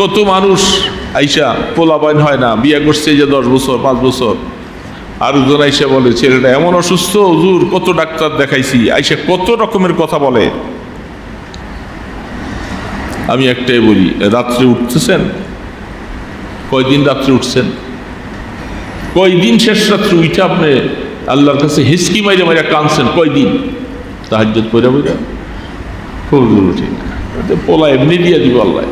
কত মানুষ আইসা পোলাপাইন হয় না, বিয়ে করছে যে দশ বছর, পাঁচ বছর। আর একজন আইসা বলে, ছেলেটা এমন অসুস্থ, হুজুর, কত ডাক্তার দেখাইছি। আইসা কত রকমের কথা বলে। আমি একটাই বলি, রাত্রে উঠতেছেন? কয়দিন রাত্রে উঠছেন? কয়দিন শেষ রাত্রে উঠে আপনি আল্লাহর কাছে হিসকি মাইরে মাইরা কানছেন কয়দিন? তাহাজ্জত পয়রা খুব দূর ঠিক পোলা এমনি দিয়ে দিব আল্লাহ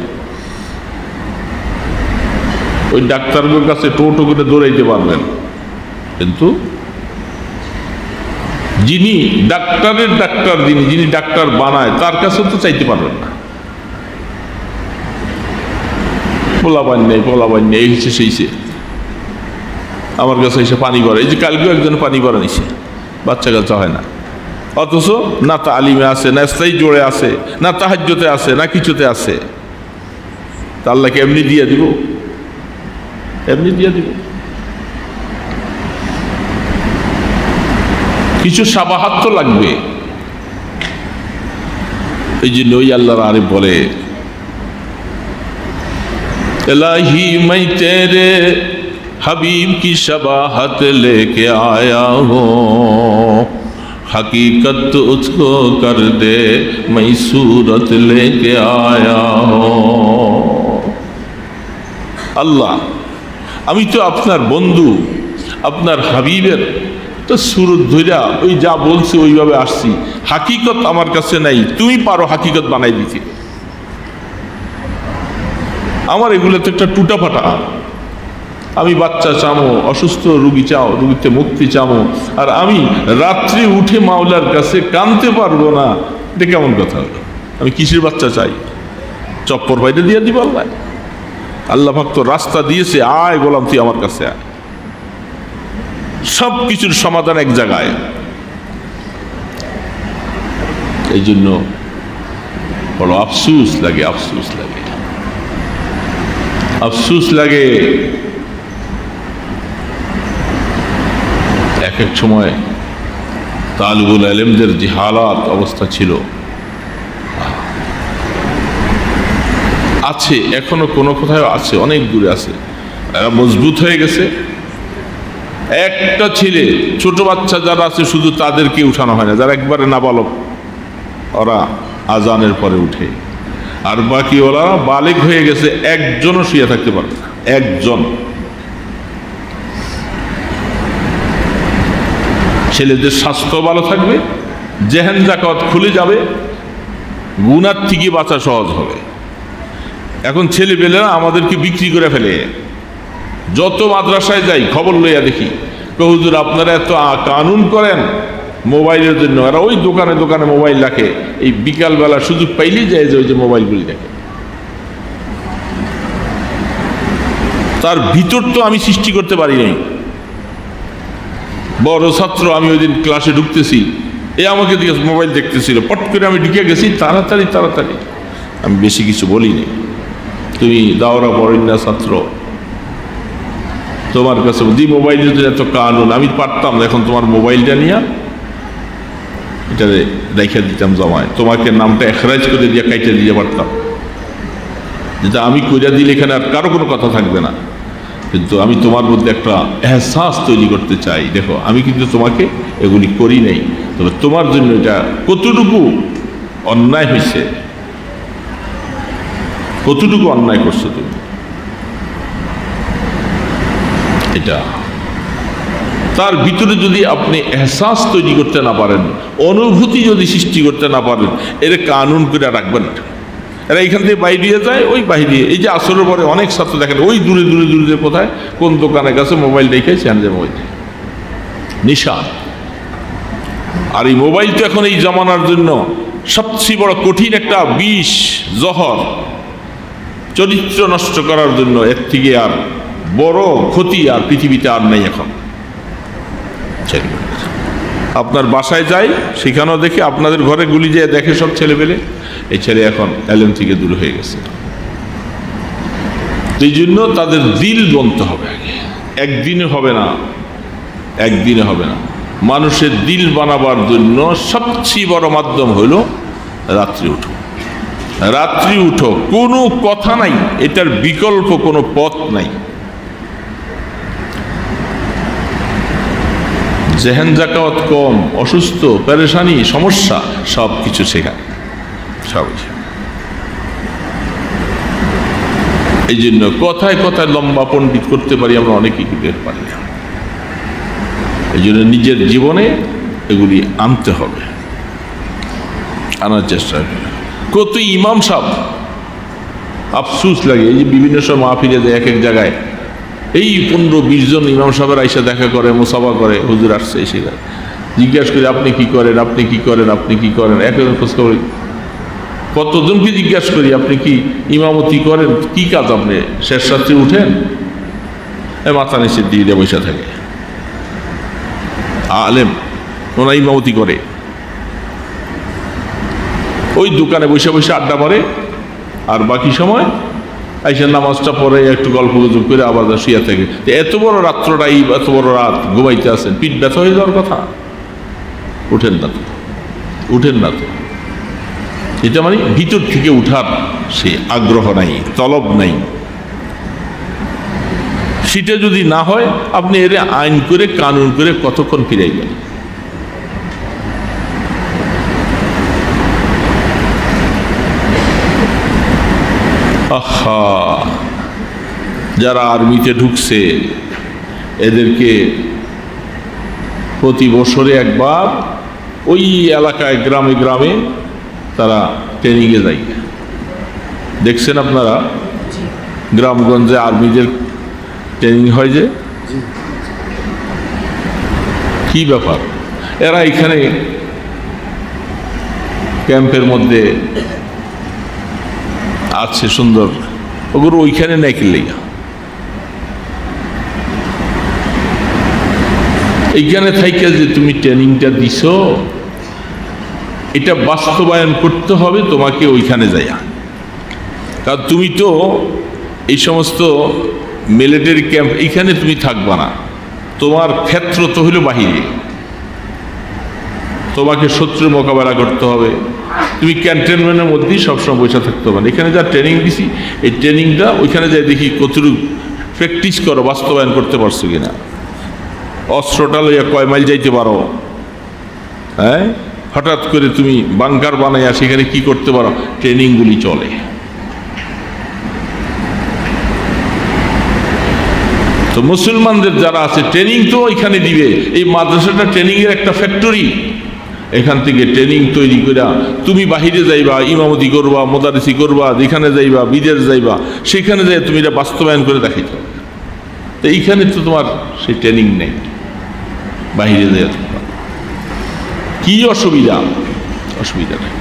ওই ডাক্তারগুলোর কাছে টোটো করে দৌড়াইতে পারবেন। কিন্তু যিনি ডাক্তারের ডাক্তার, যিনি যিনি ডাক্তার বানায়, তার কাছে তো চাইতে পারবেন না। পোলাবান নেই পোলাবান নেই হচ্ছে সেইছে আমার কাছে এসে পানি ভরে এই যে কালকেও একজন পানি ভরা নিছে, বাচ্চা কাচ্চা হয় না। অথচ না তা আলিমে আছে, না স্থায়ী জোরে আছে, না তাহাজ্যতে আছে, না কিছুতে আছে। তা আল্লাহকে এমনি দিয়ে দিব। এমনি দিয়ে দিব কিছু সাবাহাত তো লাগবে এই জন্য ওই আল্লাহর আরে বলে इलाही मैं तेरे हबीब की शबाहत लेके आया हूँ हकीकत उसको कर दे मैं सूरत लेके आया हूँ আল্লাহ আমি তো আপনার বন্ধু, আপনার হাবিবের। তো সুরত ধইরা ওই যা বলছে ওইভাবে আসছি। হাকিকত আমার কাছে নাই, তুমি পারো হাকিকত বানাই দিতে। আমার এগুলো তো একটা টুটা ফাটা আমি বাচ্চা চামো, অসুস্থ রুগী চাও, রুগীতে মুক্তি চামো। আর আমি রাত্রে উঠে মাওলার কাছে কানতে পারব না। এটা কেমন কথা? আমি কিসের বাচ্চা চাই? চপ্পর বাইরে দিয়ে দিব আল্লাহ। আল্লাহ ভক্ত রাস্তা দিয়েছে, আয় গোলাম, তুই আমার কাছে আয়। সব কিছুর সমাধান এক জায়গায়। এই জন্য বড় আফসুস লাগে আফসুস লাগে। আফসুস লাগে। এক এক সময় তালবুল আলেমদের যে হালাত অবস্থা ছিল আছে, এখনও কোনো কোথাও আছে, অনেক দূরে আছে। মজবুত হয়ে গেছে। একটা ছেলে, ছোট বাচ্চা যারা আছে, শুধু তাদেরকে উঠানো হয় না, যারা একবারে নাবালক, ওরা আজানের পরে উঠে। আর বাকি ওরা বালিক হয়ে গেছে, একজনও শুয়ে থাকতে পারবে একজন। ছেলেদের স্বাস্থ্য ভালো থাকবে জেহেন জাকাত খুলে যাবে গুণার থেকে বাঁচা সহজ হবে। এখন ছেলেপেলেরা আমাদেরকে বিক্রি করে ফেলে। যত মাদ্রাসায় যাই, খবর লইয়া দেখি কহুজুর আপনারা এত কানুন করেন মোবাইলের জন্য? এরা ওই দোকানে দোকানে মোবাইল রাখে। এই বিকালবেলা সুযোগ পাইলেই যায় যে ওই যে মোবাইলগুলি দেখে। তার ভিতর তো আমি সৃষ্টি করতে পারি নাই। বড় ছাত্র, আমি ওই দিন ক্লাসে ঢুকতেছি। এ আমাকে দিয়ে মোবাইল দেখতেছিল। পট করে আমি ঢুকে গেছি, তাড়াতাড়ি তাড়াতাড়ি। আমি বেশি কিছু বলিনি। তুমি দাওরা বরেণ্যা ছাত্র। তোমার কাছে দি মোবাইল যদি এত কানুন, আমি পারতাম না এখন তোমার মোবাইলটা নিয়ে। এটা রেখে দিতাম জমায়। তোমাকে নামটা এখরাজ করে দিয়ে কাইটে দিতে পারতাম। যেটা আমি কইরা দিলে এখানে আর কারও কোনো কথা থাকবে না। কিন্তু আমি তোমার মধ্যে একটা এহসাস তৈরি করতে চাই। দেখো, আমি কিন্তু তোমাকে এগুলি করি নাই। তবে তোমার জন্য এটা কতটুকু অন্যায় হয়েছে কতটুকু অন্যায় করছ তুমি? এটা। তার ভিতরে যদি আপনি এহসাস তৈরি করতে না পারেন, অনুভূতি যদি সৃষ্টি করতে না পারেন, এর কানুন করে রাখবেন এরা এখান থেকে বাইরে যায়, ওই বাইরে। এই যে আসরের পরে অনেক ছাত্র দেখেন, ওই দূরে দূরে দূরে কোথায়? কোন দোকানে গেছে মোবাইল রেখে যে মোবাইল। নিশা আর এই মোবাইল তো এখন এই জমানার জন্য সবচেয়ে বড় কঠিন একটা বিষ, জহর। চরিত্র নষ্ট করার জন্য এর থেকে আর বড় ক্ষতি আর পৃথিবীতে আর নেই এখন। আপনার বাসায় যাই, সেখানেও দেখে আপনাদের ঘরে গুলি যেয়ে দেখে সব ছেলে পেলে এই ছেলে এখন এলেন থেকে দূর হয়ে গেছে। এই জন্য তাদের দিল বনতে হবে আগে। একদিনে হবে না, একদিনে হবে না। মানুষের দিল বানাবার জন্য সবচেয়ে বড় মাধ্যম হলো রাত্রি উঠো। রাত্রি উঠো, কোনো কথা নাই, এটার বিকল্প কোনো পথ নাই। জেহেন জাকাওয়াত কম, অসুস্থ, পেরেশানি, সমস্যা, সব কিছু শেখায়। সব এই জন্য কথায় কথায় লম্বা পণ্ডিত করতে পারি আমরা কিন্তু এর পারি না। এই জন্য নিজের জীবনে এগুলি আনতে হবে। আনার চেষ্টা করে কত ইমাম সাহ আফসুস লাগে, এই যে বিভিন্ন সব মাহফিলে দেয় এক এক জায়গায়। এই পনেরো, বিশ জন ইমাম সাহেবের আইসা দেখা করে, মোসাফা করে, হুজুর আসছে এসে জিজ্ঞাসা করে, আপনি কি করেন? আপনি কি করেন? আপনি কি করেন? একজন খোঁজ খবর কতজনকে জিজ্ঞাসা করি, আপনি কি ইমামতি করেন? কি কাজ আপনি? শেষ রাত্রে উঠেন? মাথা নিচে দিয়ে দিয়ে বসে থাকে। আলেম ওনা ইমামতি করে। ওই দোকানে বসে বসে আড্ডা মারে, আর বাকি সময় আইসা নামাজটা পরে একটু গল্প গুজব করে আবার শুয়ে থাকে। এত বড় রাত্রটাই এত বড় রাত, ঘুমাইতে আছেন পিঠ ব্যথা হয়ে যাওয়ার কথা? উঠেন না তো, উঠেন না তো। এটা মানে ভিতর থেকে উঠার সে আগ্রহ নাই, তলব নাই। সেটা যদি না হয়, আপনি এর আইন করে, কানুন করে কতক্ষণ ফিরাইবেন? যারা আর্মিতে ঢুকছে এদেরকে প্রতি বছরে একবার ওই এলাকায় গ্রামে গ্রামে তারা ট্রেনিংয়ে যায়। দেখছেন আপনারা? গ্রামগঞ্জে আর্মিদের ট্রেনিং হয় যে? কি ব্যাপার? এরা এখানে ক্যাম্পের মধ্যে আছে সুন্দর। ওগুলো ওইখানে নেই লেগা? এইখানে থাইকে যে তুমি ট্রেনিংটা দিছ, এটা বাস্তবায়ন করতে হবে, তোমাকে ওইখানে যাইয়া। কারণ তুমি তো এই সমস্ত মিলিটারি ক্যাম্প এইখানে তুমি থাকবা না। তোমার ক্ষেত্র তো হলো বাহিরে। তোমাকে শত্রুর মোকাবেলা করতে হবে। তুমি ক্যান্টনমেন্টের মধ্যেই সবসময় বসে থাকতে হবে না। এখানে যা ট্রেনিং দিছি, এই ট্রেনিংটা ওইখানে যাই দেখি কতটুকু প্র্যাকটিস করো, বাস্তবায়ন করতে পারছ কিনা। অস্ত্রটা লইয়া কয় মাইল যাইতে পারো? হ্যাঁ? হঠাৎ করে তুমি বাংকার বানাইয়া সেখানে কি করতে পারো? ট্রেনিংগুলি চলে। তো মুসলমানদের যারা আছে, ট্রেনিং তো ওইখানে দিবে। এই মাদ্রাসাটা ট্রেনিংয়ের একটা ফ্যাক্টরি। এখান থেকে ট্রেনিং তৈরি করে তুমি বাহিরে যাইবা, ইমামতি করবা, মোদারিসি করবা, যেখানে যাইবা, বিদেশ যাইবা, সেখানে যাই তুমি এটা বাস্তবায়ন করে দেখাইতে তো এইখানে তো তোমার সেই ট্রেনিং নেই। বাহিরে যাই কি অসুবিধা? অসুবিধা নেই।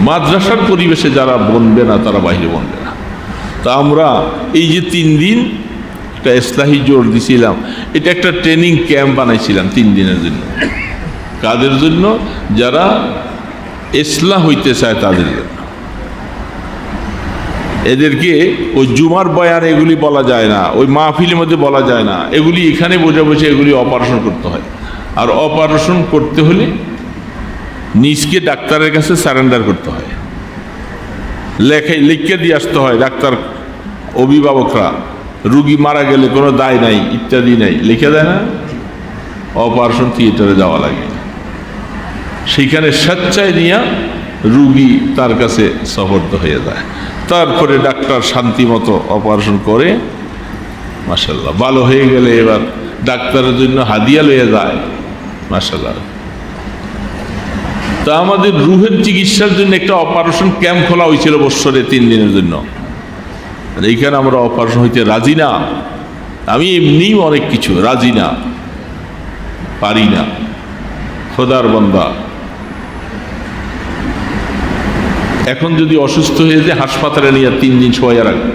মাদ্রাসার পরিবেশে যারা বনবে না, তারা বাহিরে বনবে না। তা আমরা এই যে তিন দিন একটা ইসলাহি জোর দিছিলাম, এটা একটা ট্রেনিং ক্যাম্প বানাইছিলাম তিন দিনের জন্য। কাদের জন্য? যারা ইসলাহ হইতে চায় তাদের জন্য। এদেরকে ওই জুমার বয়ান এগুলি বলা যায় না, ওই মাহফিলের মধ্যে বলা যায় না। এগুলি এখানে বসে বসে এগুলি অপারেশন করতে হয়। আর অপারেশন করতে হলে নিজকে ডাক্তারের কাছে সারেন্ডার করতে হয়। লেখে, লিখে দিয়ে আসতে হয় ডাক্তার অভিভাবকরা, রুগী মারা গেলে কোনো দায় নাই, ইত্যাদি নাই। লিখে দেয় না? অপারেশন থিয়েটারে যাওয়া লাগে। সেইখানে স্বেচ্ছায় নিয়ে রুগী তার কাছে সফর্দ হয়ে যায়। তারপরে ডাক্তার শান্তি মতো অপারেশন করে মাসাল্লাহ ভালো হয়ে গেলে এবার ডাক্তারের জন্য হাদিয়া লয়ে যায় মাসাল্লাহ তা আমাদের রুহের চিকিৎসার জন্য একটা অপারেশন ক্যাম্প খোলা হয়েছিল বৎসরে তিন দিনের জন্য। এইখানে আমরা অপারেশন হইতে রাজি না। আমি এমনিই অনেক কিছু রাজি না, পারি না। খোদার বন্দা। এখন যদি অসুস্থ হয়ে যায়, হাসপাতালে নিয়ে তিন দিন শোয়া রাখবে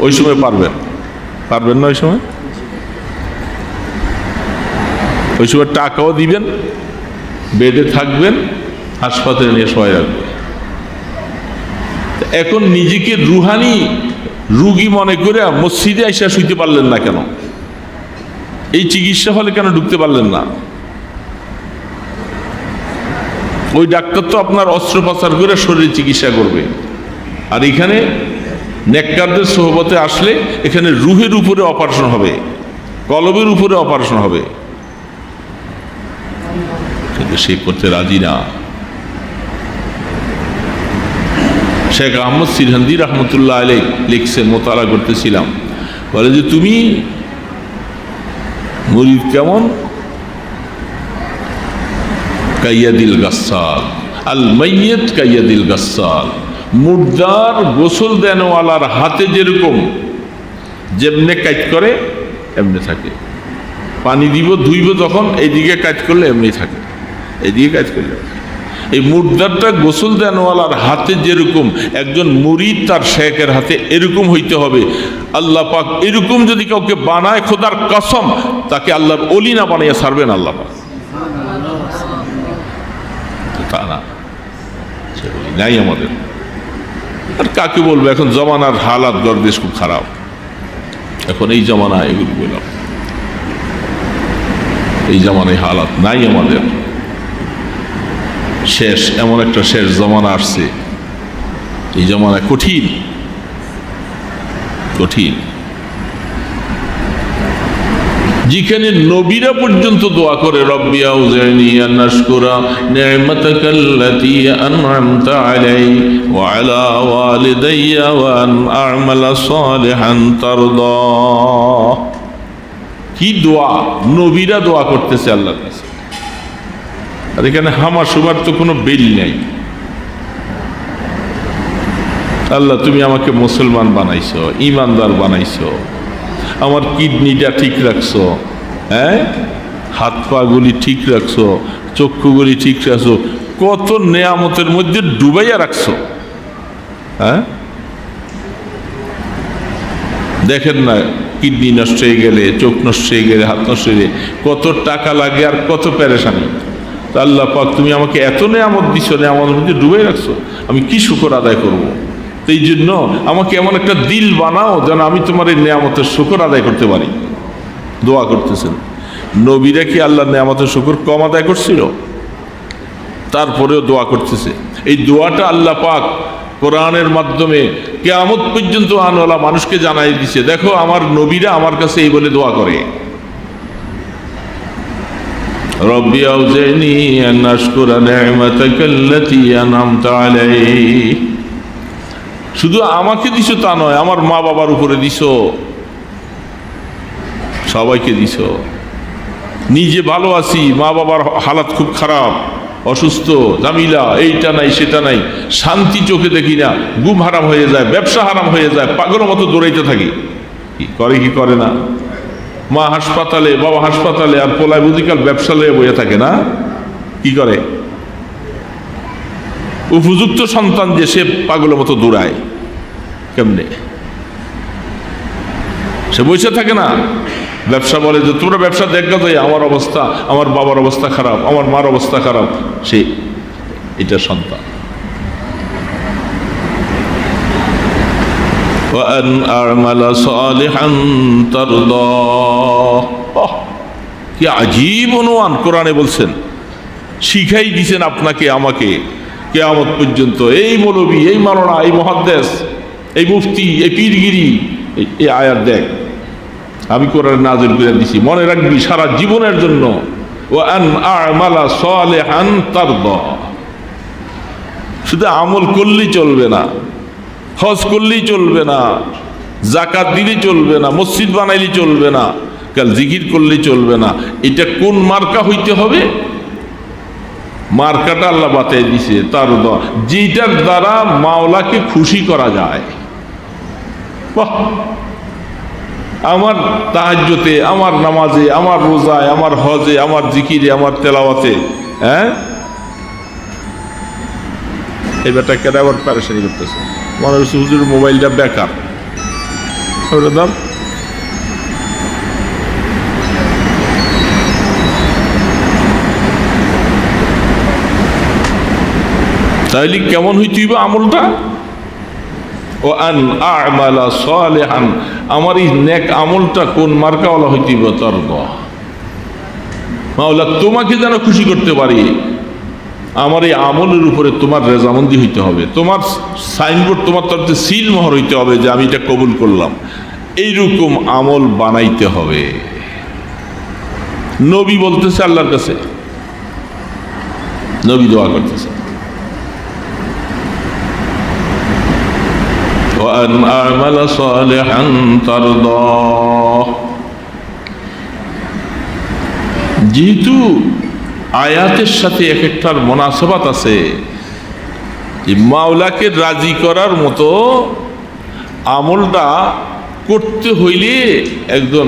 ওই সময় পারবেন। পারবেন না ওই সময়? ওই সময় টাকাও দিবেন, বেডে থাকবেন, হাসপাতালে নিয়ে শোয়া রাখবে এখন নিজেকে রুহানি রুগী মনে করে মসজিদে আইসা শুইতে পারলেন না কেন? এই চিকিৎসা হলে কেন ঢুকতে পারলেন না? ওই ডাক্তার তো আপনার অস্ত্রোপচার করে শরীরে চিকিৎসা করবে। আর এখানে নেককারদের সোহবতে আসলে এখানে রুহের উপরে অপারেশন হবে কলবের উপরে অপারেশন হবে। কিন্তু সে করতে রাজি না। শেখ আহমদ সিরহান্দি রহমতুল্লাহ আলী লিখছেন মোতালা করতেছিলাম। বলে যে, তুমি মুরিদ কেমন? কাইয়াদিল গাসাল। আল মাইয়েত কাইয়াদিল গাসাল। মুর্দার গোসল দেনওয়ালার হাতে যেরকম যেমনে কাজ করে, এমনি থাকে। পানি দিব, ধুইব যখন এইদিকে কাজ করলে এমনি থাকে। এইদিকে কাজ করলে এই মুর্দারটা গোসল দেনওয়ালার হাতে যেরকম, একজন মুরিদ তার শেখের হাতে এরকম হইতে হবে। আল্লাহ পাক এরকম যদি কাউকে বানায়, খোদার কসম, তাকে আল্লাহর অলি না বানিয়ে ছাড়বেন আল্লাহ পাক তা না সেগুলি নাই আমাদের। আর কাকে বলব, এখন জমানার হালাত গরদেশ খুব খারাপ। এখন এই জমানা এগুলি বললাম। এই জমানায় হালাত নাই আমাদের। শেষ, এমন একটা শেষ জমানা আসছে। এই জমানায় কঠিন। কঠিন। যেখানে নবীরা পর্যন্ত দোয়া করে, রব্বি আউজানি আন নাশকুরা নি'মাতাকাল্লাতী আন'আমতা আলাই ওয়া আলা ওয়ালিদাইয়া ওয়া আন আ'মালা সালিহান তারদা। কি দোয়া? নবীরা দোয়া করতেছে আল্লাহর কাছে। আর এখানে হামা সুমার তো কোনো বিল নেই। আল্লাহ, তুমি আমাকে মুসলমান বানাইছো ইমানদার বানাইছো। আমার কিডনিটা ঠিক রাখছো হ্যাঁ? হাত পাগুলি ঠিক রাখছো, চক্ষুগুলি ঠিক রাখছো, কত নেয়ামতের মধ্যে ডুবাইয়া রাখছো হ্যাঁ? দেখেন না, কিডনি নষ্ট হয়ে গেলে, চোখ নষ্ট হয়ে গেলে, হাত নষ্ট হয়ে গেলে, কত টাকা লাগে আর কত প্যারেশানি তা আল্লাহ পাক তুমি আমাকে এত নেয়ামত দিছো, নেয়ামতের মধ্যে ডুবাই রাখছো, আমি কি শুকর আদায় করব? এই জন্য আমাকে এমন একটা দিল বানাও যেন আমি তোমার এই নেয়ামতের শুকর আদায় করতে পারি। দোয়া করতেছেন। নবীরা কি আল্লাহ নেয়ামতের শুকর কম আদায় করছিল? তারপরেও দোয়া করতেছে। এই দোয়াটা আল্লাহ পাক কোরআনের মাধ্যমে কেয়ামত পর্যন্ত আনওয়ালা মানুষকে জানাই দিছে। দেখো, আমার নবীরা আমার কাছে এই বলে দোয়া করে। আন আশকুরা নি'মাতাকাল্লাতী আন'আমতা আলাইহি। শুধু আমাকে দিছো তা নয়, আমার মা বাবার উপরে দিছো। সবাইকে দিছো। নিজে ভালো আছি, মা বাবার হালাত খুব খারাপ, অসুস্থ জামিলা এইটা নাই, সেটা নাই। শান্তি চোখে দেখি না গুম হারাম হয়ে যায়, ব্যবসা হারাম হয়ে যায়, পাগলের মতো দৌড়াইতে থাকি। করে, কি করে না? মা হাসপাতালে, বাবা হাসপাতালে আর পোলায় বুঝিকাল ব্যবসা লয়ে বয়ে থাকে না? কি করে? উপযুক্ত সন্তান যে সে পাগলের মতো দৌড়ায় কেমনে সে বসে থাকে না ব্যবসা বলে যে তোমরা ব্যবসা দেখা যায় আমার অবস্থা আমার বাবার অবস্থা খারাপ আমার মার অবস্থা খারাপ সে এটা সন্তান وأن أعمل صالحا ترضاه আহ, কি আজীব অনুমান কোরআনে বলছেন শিখাই দিছেন আপনাকে আমাকে কেয়ামত পর্যন্ত। এই মৌলবী, এই মারণা এই মহাদ্দেশ, এই মুফতি, এই পীরগিরি, এই- আয়ার দেখ। আমি কোরআন নাজির করে দিছি। মনে রাখবি, সারা জীবনের জন্য। ও তারদা। শুধু আমল করলেই চলবে না, হজ করলেই চলবে না জাকাত দিলেই চলবে না, মসজিদ বানাইলে চলবে না, কাল জিকির করলেই চলবে না। এটা কোন মার্কা হইতে হবে? মার্কাটা আল্লাহ বাতাই দিছে, তার যেটার দ্বারা মাওলাকে খুশি করা যায়। বাহ! আমার তাহাজ্যতে আমার নামাজে, আমার রোজায়, আমার হজে, আমার জিকিরে, আমার তেলাওয়াতে হ্যাঁ? এই ব্যাটা কেটে আবার প্যারেশানি করতেছে? মনে হচ্ছে হুজুর, মোবাইলটা বেকার। দাম? তাইলে কেমন হইতেইব আমলটা? ও আন আমালা সালেহান, আমার এই নেক আমলটা কোন মার্কাওয়ালা হইতেইব তর্ক? মাওলা, তোমাকে যেন খুশি করতে পারি, আমার এই আমলের উপরে তোমার রেজামন্দি হইতে হবে। তোমার সাইনবোর্ড, তোমার তরফে সিল মোহর হইতে হবে যে আমি এটা কবুল করলাম। এইরকম আমল বানাইতে হবে। নবী বলতেছে আল্লাহর কাছে। নবী দোয়া করতেছে। وأن أعمل صالحا ترضاه যেহেতু আয়াতের সাথে এক একটার মনাসবাত আছে যে মাওলাকে রাজি করার মতো আমলটা করতে হইলে একজন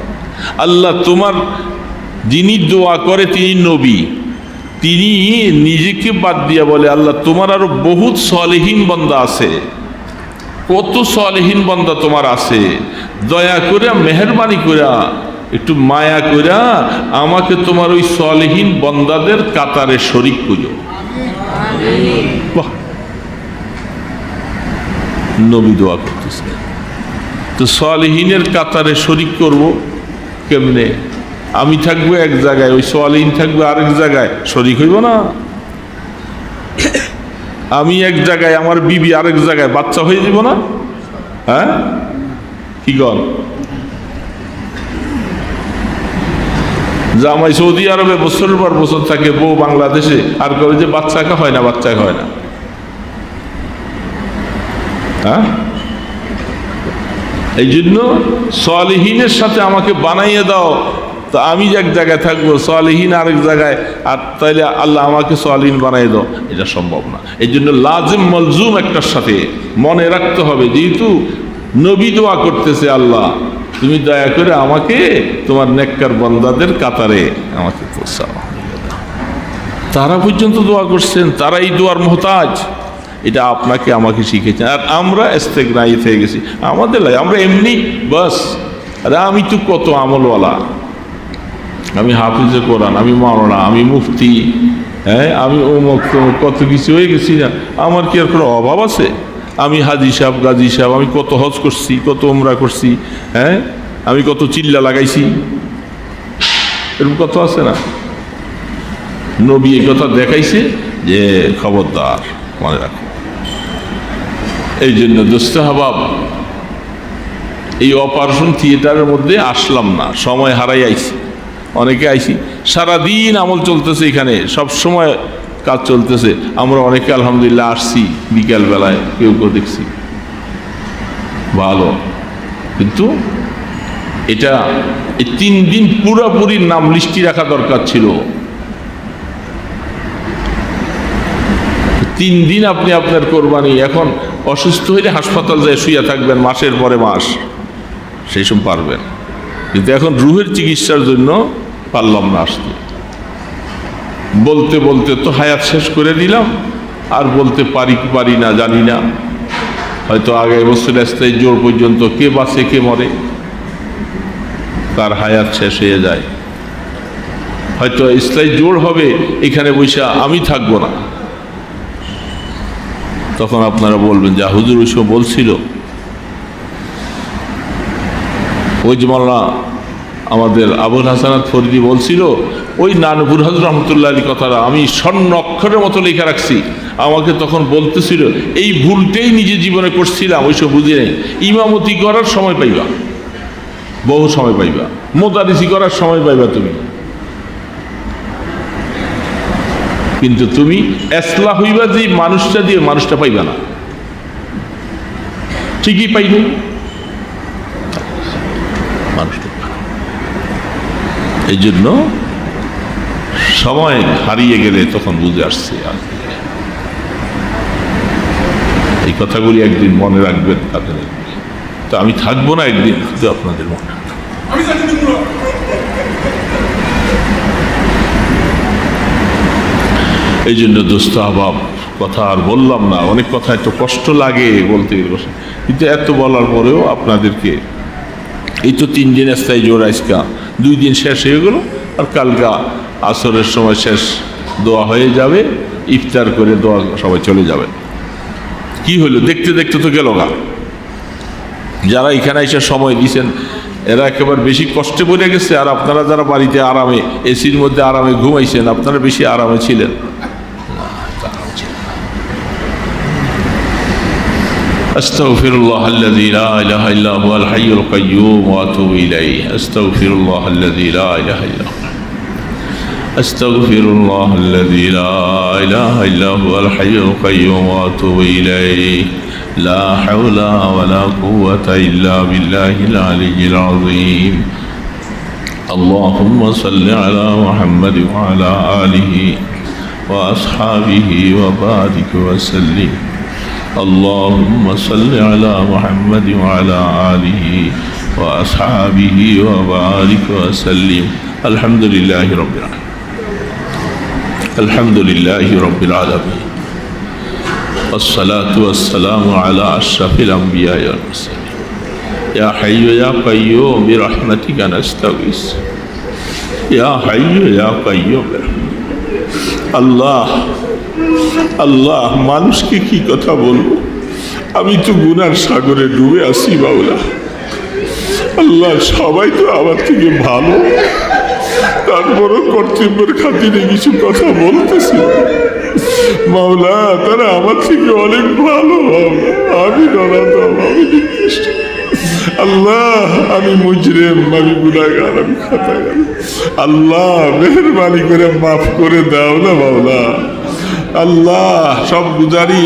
আল্লাহ তোমার যিনি দোয়া করে তিনি নবী। তিনি নিজেকে বাদ দিয়া বলে, আল্লাহ তোমার আরও বহুত সলেহীন বন্দা আছে। কত সলেহীন বন্দা তোমার আছে। দয়া করে, মেহরবানি করে, একটু মায়া কইরা আমাকে তোমার ওই সলেহীন বন্দাদের কাতারে শরিক করো। বাহ নবী দোয়া করতেছে। তো সলেহীনের কাতারে শরিক করব। কেমনে? আমি থাকব এক জায়গায়, ওই সলেহীন থাকবে আরেক জায়গায়, শরিক হইব না? আমি এক জায়গায়, আমার বিবি আরেক জায়গায়, বাচ্চা হয়ে যাব না? হ্যাঁ? কি গল জামাই সৌদি আরবে বছরের পর বছর থাকে, বউ বাংলাদেশে, আর করে যে বাচ্চাকে হয় না বাচ্চাকে হয় না। হ্যাঁ? এই জন্য সলিহীনের সাথে আমাকে বানাইয়ে দাও। তো আমি এক জায়গায় থাকব, সলিহীন আরেক জায়গায়, আর তাইলে আল্লাহ আমাকে সলিহীন বানাই দাও। এটা সম্ভব না। এই জন্য লাজিম মলজুম একটার সাথে মনে রাখতে হবে, যেহেতু নবী দোয়া করতেছে আল্লাহ, তুমি দয়া করে আমাকে, তোমার নেককার বন্দাদের কাতারে আমাকে পৌঁছাও। তারা পর্যন্ত দোয়া করছেন তারা এই দোয়ার মোহতাজ। এটা আপনাকে, আমাকে শিখেছেন আর আমরা এস্তেগ্রাই হয়ে গেছি। আমাদের লাই, আমরা এমনি, বাস। আরে আমি তো কত আমলওয়ালা। আমি হাফিজে কোরআন, আমি মাওলানা, আমি মুফতি হ্যাঁ? আমি অমুক তমুক, কত কিছু হয়ে গেছি না। আমার কি আর কোনো অভাব আছে? আমি হাজি সাহেব, গাজী সাহেব, আমি কত হজ করছি, কত ওমরা করছি হ্যাঁ? আমি কত চিল্লা লাগাইছি। এরকম কত আছে না? নবী এই কথা দেখাইছে যে খবরদার, মনে রাখো। এই জন্য দোস্ত হাবাব। এই অপারেশন থিয়েটারের মধ্যে আসলাম না, সময় হারাই আইছি। অনেকে আইছি, সারাদিন আমল চলতেছে এখানে, সব সময় কাজ চলতেছে। আমরা অনেকে আলহামদুলিল্লাহ আসছি বিকাল বেলায়, কেউ কেউ দেখছি। ভালো। কিন্তু এটা, এই তিন দিন পুরোপুরি নাম লিস্টি রাখা দরকার ছিল। তিন দিন আপনি আপনার কোরবানি, এখন অসুস্থ হইলে হাসপাতাল যায় শুয়ে থাকবেন, মাসের পরে মাস। সেই সব পারবেন। কিন্তু এখন রুহের চিকিৎসার জন্য পারলাম না আসতে। বলতে বলতে তো হায়াত শেষ করে দিলাম আর বলতে পারি কি পারি না জানি না। হয়তো আগে বছর স্থায়ী জোর পর্যন্ত কে বাঁচে, কে মরে, তার হায়াত শেষ হয়ে যায়। হয়তো স্থায়ী জোর হবে, এখানে বৈশা আমি থাকব না। তখন আপনারা বলবেন, যা হুজুর ওই সময় বলছিল। ওই যে মাল্লা আমাদের আবুল হাসানাত ফরিদি বলছিল, ওই নানপুর হাজর রহমতুল্লাহ আলী কথাটা আমি স্বর্ণ অক্ষরের মতো লেখা রাখছি। আমাকে তখন বলতেছিল, এই ভুলটাই নিজে জীবনে করছিলাম, ওইসব বুঝি নেই। ইমামতি করার সময় পাইবা, বহু সময় পাইবা। মোদারিসি করার সময় পাইবা তুমি। কিন্তু তুমি এসলা হইবা যে মানুষটা দিয়ে মানুষটা পাইবা না। ঠিকই পাইবে এই জন্য সময় হারিয়ে গেলে তখন বুঝে আসছে এই কথাগুলি একদিন মনে রাখবেন তাদের। তো আমি থাকব না একদিন আপনাদের মনে রাখবেন। এই জন্য দোস্ত আবাব, কথা আর বললাম না। অনেক কথা একটু কষ্ট লাগে বলতে কিন্তু এত বলার পরেও আপনাদেরকে এই তো তিন দিন স্থায়ী জোর আজকা। দুই দিন শেষ হয়ে গেল আর কালকা আসরের সময় শেষ দোয়া হয়ে যাবে, ইফতার করে দোয়া সবাই চলে যাবে। কি হলো? দেখতে দেখতে তো গেল গা যারা এখানে এসে সময় দিয়েছেন, এরা একেবারে বেশি কষ্টে পড়ে গেছে। আর আপনারা যারা বাড়িতে আরামে, এসির মধ্যে আরামে ঘুমাইছেন, আপনারা বেশি আরামে ছিলেন। أستغفر الله الذي لا إله إلا هو الحي القيوم وأتوب إليه. أستغفر الله الذي لا إله إلا هو. أستغفر الله الذي لا إله إلا هو الحي القيوم وأتوب إليه. لا حول ولا قوة إلا بالله العلي العظيم. اللهم صل على محمد وعلى آله وأصحابه وبارك وسلم. اللهم صل على محمد وعلى آله وأصحابه وبارك وسلم. الحمد لله رب العالمين. الحمد لله رب العالمين. والصلاة والسلام على أشرف الأنبياء والمرسلين. يا حي يا قيوم برحمتك نستغيث. يا حي يا قيوم برحمتك. الله আল্লাহ মানুষকে কি কথা বলব? আমি তো গুনার সাগরে ডুবে আছি বাউলা আল্লাহ সবাই তো আমার থেকে ভালো। তারপরও কর্তব্যের খাতিরে কিছু কথা বলতেছি। মাওলা, তারা আমার থেকে অনেক ভালো। আমি আল্লাহ, আমি মুজরেম, আমি গুনাগার আমি খাতাগার। আল্লাহ, মেহরবানি করে মাফ করে দাও না, মাওলা। আল্লাহ, সব গুজারি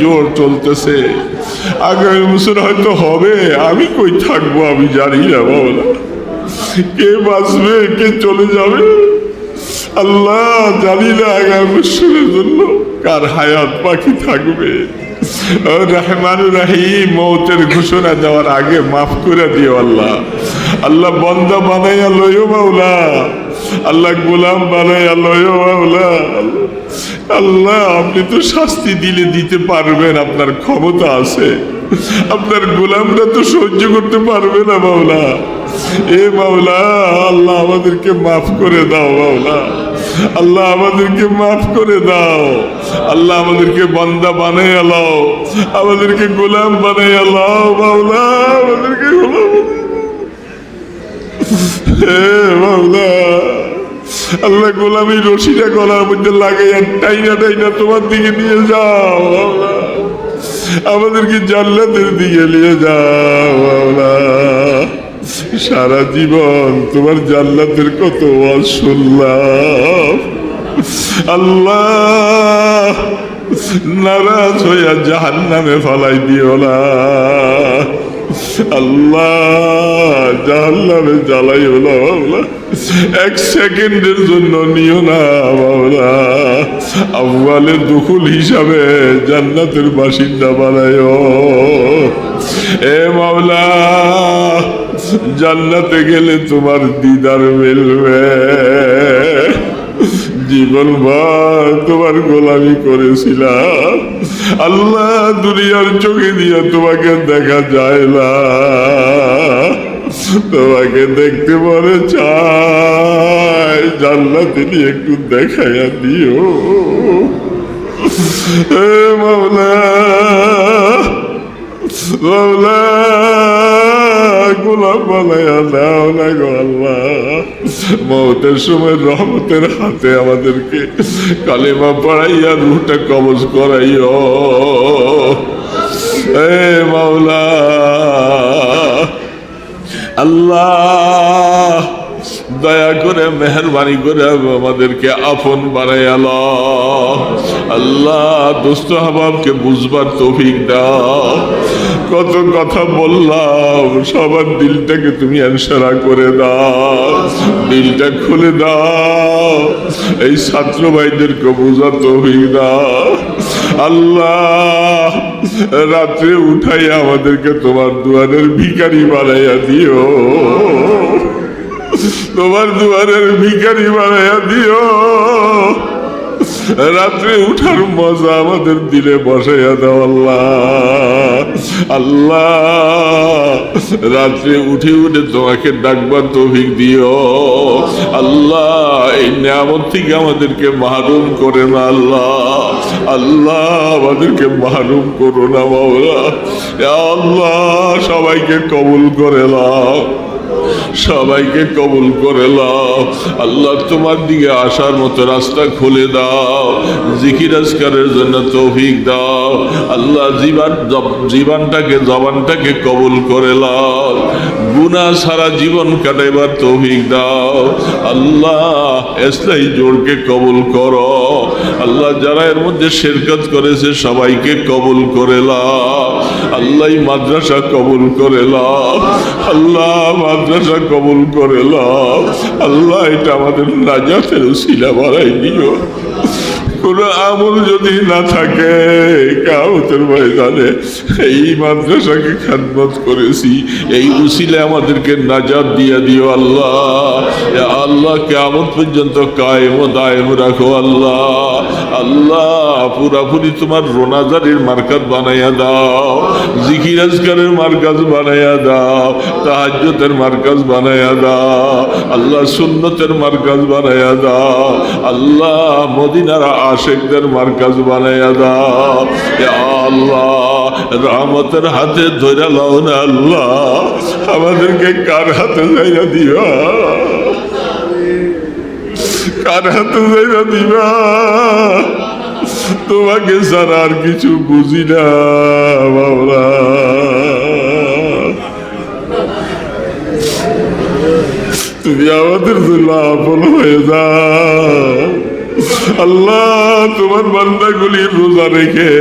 জোর চলতেছে। আগামী বছর হয়তো হবে, আমি কই থাকব আমি জানি না বাবা কে বাঁচবে, কে চলে যাবে? আল্লাহ জানি না আগামী বছরের জন্য কার হায়াত পাখি থাকবে। রহমান রাহিম, মৌতের ঘোষণা দেওয়ার আগে মাফ করে দিও আল্লাহ। আল্লাহ বন্দা বানাইয়া লইও মাওলা। আল্লাহ গোলাম লইও মাওলা। আল্লাহ, আপনি তো শাস্তি দিলে দিতে পারবেন, আপনার ক্ষমতা আছে। আপনার গোলামরা তো সহ্য করতে পারবে না, মাওলা। এ মাওলা, আল্লাহ আমাদেরকে মাফ করে দাও, মাওলা। আল্লাহ আমাদেরকে মাফ করে দাও। আল্লাহ আমাদেরকে বান্দা বানাই আলাও। আমাদেরকে গোলাম বানাই আলাও, মাওলা। আমাদেরকে গোলাম আল্লাহ গোলামি রশিটা গলার মধ্যে লাগাইয়া টাইনা টাইনা তোমার দিকে নিয়ে যাও আমাদেরকে জান্নাতের দিকে নিয়ে যাও সারা জীবন তোমার জান্নাতের কত শুনলাম। আল্লাহ, নারাজ হইয়া জাহান নামে ফলাই দিও না। আল্লাহ এক সেকেন্ডের জন্য নিও না দখল হিসাবে জান্নাতের বাসিন্দা বানায়ও এ মাওলা, জান্নাতে গেলে তোমার দিদার মিলবে। জীবন ভর তোমার গোলামি করেছিলাম। আল্লাহ দুনিয়ার চোখে দিয়ে তোমাকে দেখা যায় না। তোমাকে দেখতে মনে চাই জান্নাতে নিয়ে একটু দেখাইয়া দিও। এ মাওলা বানাইয়া দাও না সময় রহমতের হাতে আমাদেরকে কালেমা পড়াইয়া রুহটা কবজ করাইও মাওলা আল্লাহ দয়া করে মেহরবানি করে আমাদেরকে আপন বানাইয়াল আল্লাহ দুস্থ হাবাবকে বুঝবার তৌফিক দাও। কত কথা বললাম, সবার দিলটাকে তুমি অ্যান্সারা করে দাও। দিলটা খুলে দাও। এই ছাত্র ভাইদেরকে বোঝার তৌফিক দাও। আল্লাহ, রাত্রে উঠাইয়া আমাদেরকে তোমার দুয়ারের ভিখারি বানাইয়া দিও। তোমার দুয়ারের ভিখারি বানাইয়া দিও। রাত্রে উঠার মজা আমাদের দিলে বসাইয়া দাও আল্লাহ। আল্লাহ, রাত্রে উঠে উঠে তোমাকে ডাকবার তৌফিক দিও। আল্লাহ, এই নিয়ামত থেকে আমাদেরকে মাহরুম করে না আল্লাহ। আল্লাহ, আমাদেরকে মাহরুম করো না ইয়া আল্লাহ, সবাইকে কবুল করে নাও। সবাইকে কবুল করে লাও আল্লাহ তোমার দিকে আসার মতো রাস্তা খুলে দাও। জিকির আজকারের জন্য তৌফিক দাও। আল্লাহ জীবন জীবনটাকে, জবানটাকে কবুল করে লাও গুনা সারা জীবন কাটাইবার তৌফিক দাও। আল্লাহ এসলাই জোরকে কবুল করো। আল্লাহ যারা এর মধ্যে শেরকত করেছে সবাইকে কবুল করে লাও আল্লাহ মাদ্রাসা কবুল করে লাও আল্লাহ মাদ্রাসা কবুল করে লাভ আল্লাহ এটা আমাদের নাজাতের শিলা বাড়াই দিও। কোন আমল যদি না থাকে কামতের ময়দানে এই মাদ্রাসাকে খাদমত করেছি। এই উসিলে আমাদেরকে নাজাত দিয়া দিও আল্লাহ। আল্লাহ কেমন পর্যন্ত কায়েম দায়েম রাখো আল্লাহ। আল্লাহ, পুরাপুরি তোমার রোনাজারির মার্কাত বানাইয়া দাও, জিকির মার্কাজ বানাইয়া দাও তাহাজ্যতের মার্কাজ বানাইয়া দাও, আল্লাহ সুন্নতের মার্কাজ বানাইয়া দাও, আল্লাহ মদিনার আশেকদের মার্কাজ বানাইয়া দাও। আল্লাহ, রহমতের হাতে ধরে লাও না আল্লাহ। আমাদেরকে কার হাতে যাইয়া দিবা? কার হাতে যাইয়া দিবা? তোমাকে ছাড়া আর কিছু বুঝি না বাবরা তুমি আমাদের জন্য আপন হয়ে যাও। আল্লাহ, তোমার বান্দাগুলি রোজা রেখে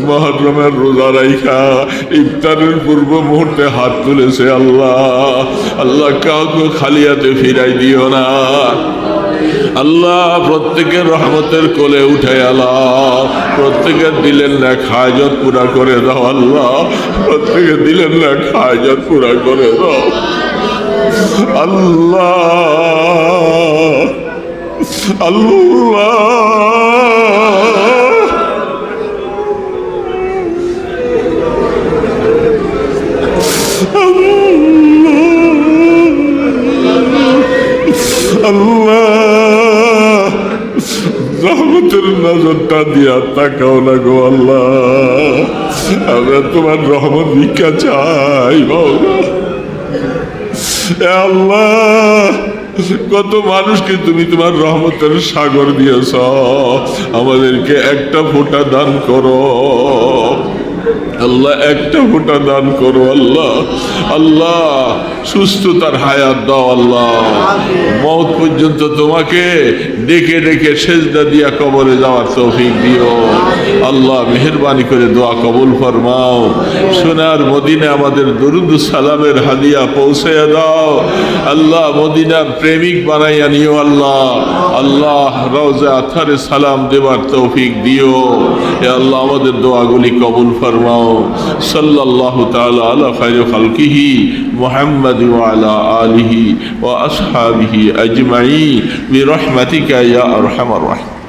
মহরমের রোজা রাইখা ইফতারের পূর্ব মুহূর্তে হাত তুলেছে আল্লাহ। আল্লাহ কাউকে খালি হাতে ফিরাই দিও না। আল্লাহ, প্রত্যেকের রহমতের কোলে উঠে আল্লাহ প্রত্যেকের দিলেন না খায়জত পুরা করে দাও আল্লাহ। প্রত্যেকের দিলেন না খায়জত পুরা করে দাও। আল্লাহ আল্লাহ আল্লাহ রহমতের নজরটা দিয়া তাকাও না গো আল্লাহ তোমার রহমত ভিক্ষা চাই বাবা আল্লাহ কত মানুষকে তুমি তোমার রহমতের সাগর দিয়েছ। আমাদেরকে একটা ফোঁটা দান করো। আল্লাহ, একটা ফোঁটা দান করো আল্লাহ। আল্লাহ, সুস্থতার হায়াত দাও আল্লাহ। মত পর্যন্ত তোমাকে ডেকে ডেকে সেজদা দিয়া কবরে যাওয়ার তৌফিক দিও। আল্লাহ, মেহরবানি করে দোয়া কবুল ফরমাও। সোনার মদিনে আমাদের দরুদ সালামের হাদিয়া পৌঁছাইয়া দাও। আল্লাহ, মদিনার প্রেমিক বানাইয়া নিও আল্লাহ। আল্লাহ, রওজা আথারে সালাম দেবার তৌফিক দিও। এ আল্লাহ, আমাদের দোয়াগুলি কবুল ফরমাও فرماؤ صلی اللہ تعالی علی خیر خلقہ محمد وعلى آله وأصحابه أجمعين. برحمتك يا أرحم الراحمين.